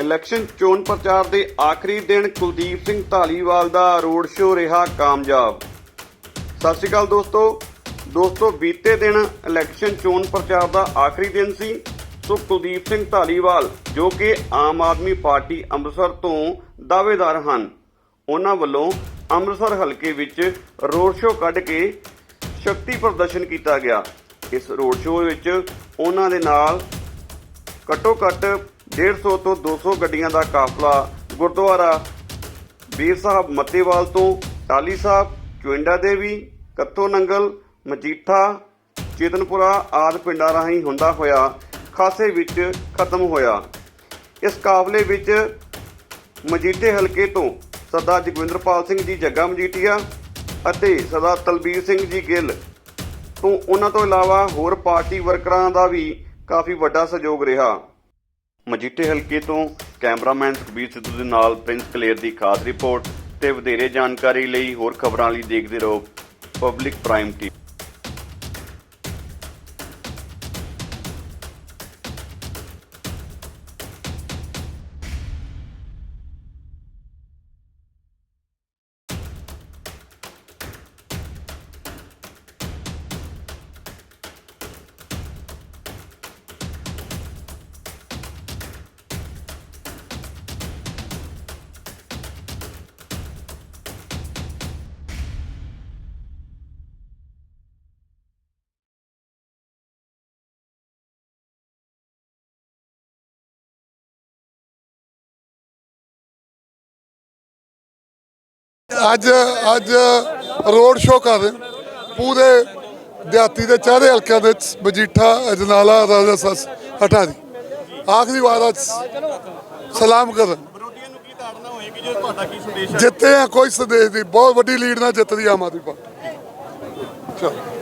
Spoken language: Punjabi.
ਇਲੈਕਸ਼ਨ ਚੋਣ ਪ੍ਰਚਾਰ ਦੇ ਆਖਰੀ ਦਿਨ ਕੁਲਦੀਪ ਸਿੰਘ ਢਾਲੀਵਾਲ ਦਾ ਰੋਡ ਸ਼ੋਅ ਰਿਹਾ ਕਾਮਯਾਬ। ਸਤਿ ਸ਼੍ਰੀ ਅਕਾਲ ਦੋਸਤੋ। ਦੋਸਤੋ, ਬੀਤੇ ਦਿਨ ਇਲੈਕਸ਼ਨ ਚੋਣ ਪ੍ਰਚਾਰ ਦਾ ਆਖਰੀ ਦਿਨ ਸੀ, ਸੋ ਕੁਲਦੀਪ ਸਿੰਘ ਢਾਲੀਵਾਲ ਜੋ ਕਿ ਆਮ ਆਦਮੀ ਪਾਰਟੀ ਅੰਮ੍ਰਿਤਸਰ ਤੋਂ ਦਾਅਵੇਦਾਰ ਹਨ, ਉਹਨਾਂ ਵੱਲੋਂ ਅੰਮ੍ਰਿਤਸਰ ਹਲਕੇ ਵਿੱਚ ਰੋਡ ਸ਼ੋਅ ਕੱਢ ਕੇ ਸ਼ਕਤੀ ਪ੍ਰਦਰਸ਼ਨ ਕੀਤਾ ਗਿਆ। ਇਸ ਰੋਡ ਸ਼ੋਅ ਵਿੱਚ ਉਹਨਾਂ ਦੇ ਨਾਲ ਘੱਟੋ ਘੱਟ 150 ਤੋਂ 200 ਗੱਡੀਆਂ ਦਾ ਕਾਫਲਾ ਗੁਰਦੁਆਰਾ ਬੀਰ ਸਾਹਿਬ ਮੱਤੇਵਾਲ ਤੋਂ ਟਾਲੀ ਸਾਹਿਬ, ਚੁਇੰਡਾ ਦੇਵੀ, ਕੱਤੋ ਨੰਗਲ, ਮਜੀਠਾ, ਚੇਤਨਪੁਰਾ ਆਦਿ ਪਿੰਡਾਂ ਰਾਹੀਂ ਹੁੰਦਾ ਹੋਇਆ ਖਾਸੇ ਵਿੱਚ ਖਤਮ ਹੋਇਆ। ਇਸ ਕਾਫਲੇ ਵਿੱਚ ਮਜੀਠੇ ਹਲਕੇ ਤੋਂ ਸਰਦਾਰ ਜਗਵਿੰਦਰਪਾਲ ਸਿੰਘ ਜੀ ਜੱਗਾ ਮਜੀਠੀਆ ਅਤੇ ਸਰਦਾਰ ਤਲਬੀਰ ਸਿੰਘ ਜੀ ਗਿੱਲ ਤੋਂ। ਉਹਨਾਂ ਤੋਂ ਇਲਾਵਾ ਹੋਰ ਪਾਰਟੀ ਵਰਕਰਾਂ ਦਾ ਵੀ ਕਾਫੀ ਵੱਡਾ ਸਹਿਯੋਗ ਰਿਹਾ। ਮਜੀਠੇ ਹਲਕੇ ਤੋਂ ਕੈਮਰਾਮੈਨ ਸੁਖਬੀਰ ਸਿੱਧੂ ਦੇ ਨਾਲ ਪ੍ਰਿੰਸ ਕਲੇਰ ਦੀ ਖਾਸ ਰਿਪੋਰਟ ਤੇ ਵਧੇਰੇ ਜਾਣਕਾਰੀ ਲਈ ਹੋਰ ਖਬਰਾਂ ਲਈ ਦੇਖਦੇ ਰਹੋ ਪਬਲਿਕ ਪ੍ਰਾਈਮ ਟੀ ਅੱਜ ਅੱਜ ਰੋਡ ਸ਼ੋਅ ਕਰ ਰਹੇ ਪੂਰੇ ਦਿਹਾਤੀ ਦੇ ਚਾਰੇ ਹਲਕਿਆਂ ਦੇ ਵਿੱਚ ਮਜੀਠਾ, ਅਜਨਾਲਾ, ਰਾਜਾ ਸਸ, ਹਟਾਰੀ। ਆਖਰੀ ਵਾਰ ਅੱਜ ਸਲਾਮ ਕਰਨ ਜਿੱਤੇ ਆ ਕੋਈ ਸੰਦੇਸ਼ ਨਹੀਂ। ਬਹੁਤ ਵੱਡੀ ਲੀਡ ਨਾਲ ਜਿੱਤਦੀ ਆਮ ਆਦਮੀ ਪਾਰਟੀ। ਚਲੋ।